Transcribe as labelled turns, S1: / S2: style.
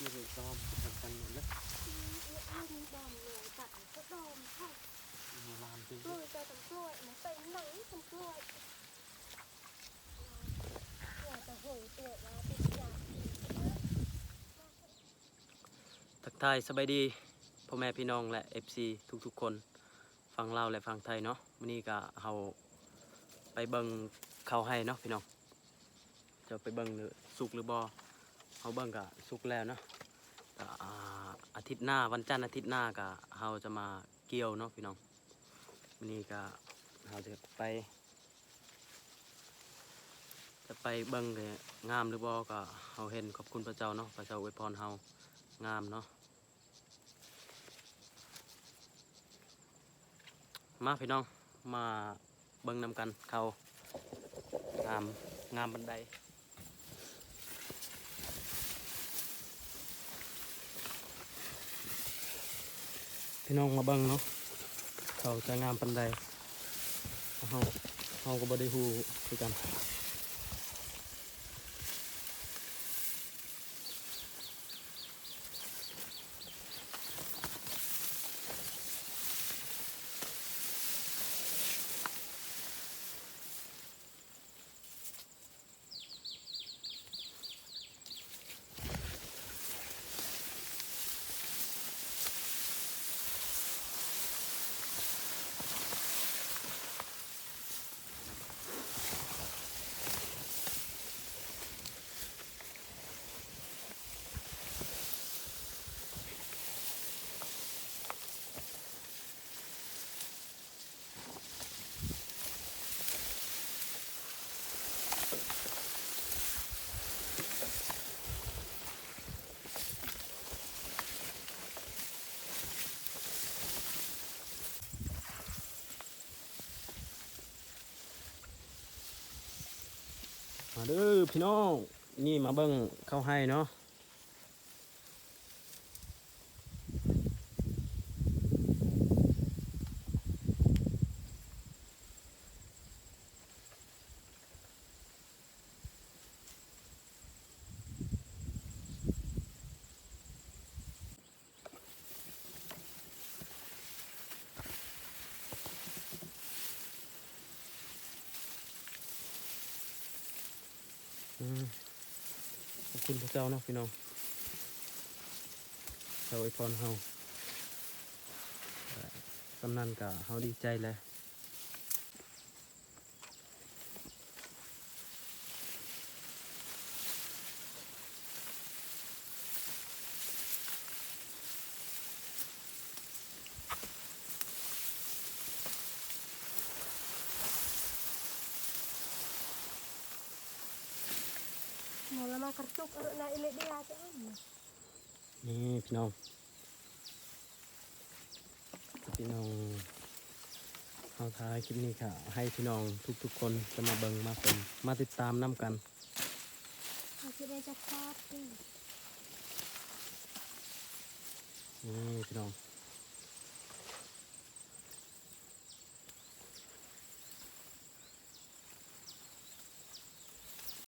S1: cái rồi đom thằng cần nữa đó
S2: ăn đom người tặng có đom không
S1: làm gì?
S2: Rồi cho thằng cua nó tay nắng thằng cua.
S3: ทักทายสบายดีพ่อแม่พี่น้องและ FC ทุกๆคนฟังลาวและฟังไทยเนาะวันนี้ก็เฮาไปเบิ่งเข้าวให้เนาะพี่น้องจะไปเบิ่งหรือสุกหรือบ่เฮาเบิ่งก็สุกแล้วเนาะอาอาทิตย์หน้าวันจันทร์อาทิตย์หน้าก็เฮาจะมาเกี่ยวเนาะพี่น้องวันนี้ก็เฮาจะไป จะไปเบิ่งเลยงามหรือบ่ก็เฮาเห็นขอบคุณพระเจ้าเนาะพระเจ้าอวยพรเฮางามเนาะ มาพี่น้องมาเบิ่งนำกันเขางามงามบันไดพี่น้องมาเบิ่งเนาะเขาจะงามปันไดเขาเขาก็บ่ได้ฮู้คือกัน มาเด้อพี่น้อง นี่มาเบิ้งเข้าให้เนาะ ขอบคุณพระเจ้านะพี่น้องเจ้าอวยพรเฮากำนันกับเฮาดีใจเลย หละ
S2: mà là mà cắt chúc ở này lấy đi ra chứ
S3: นี่พี่น้อง พี่น้องเฮาท้ายคลิปนี้ค่ะ ให้พี่น้องทุกๆคนจะมาเบิ่งมาเป็นมาติดตามน้ำกัน
S2: mà chị đây chắc phát đi
S3: นี่พี่น้อง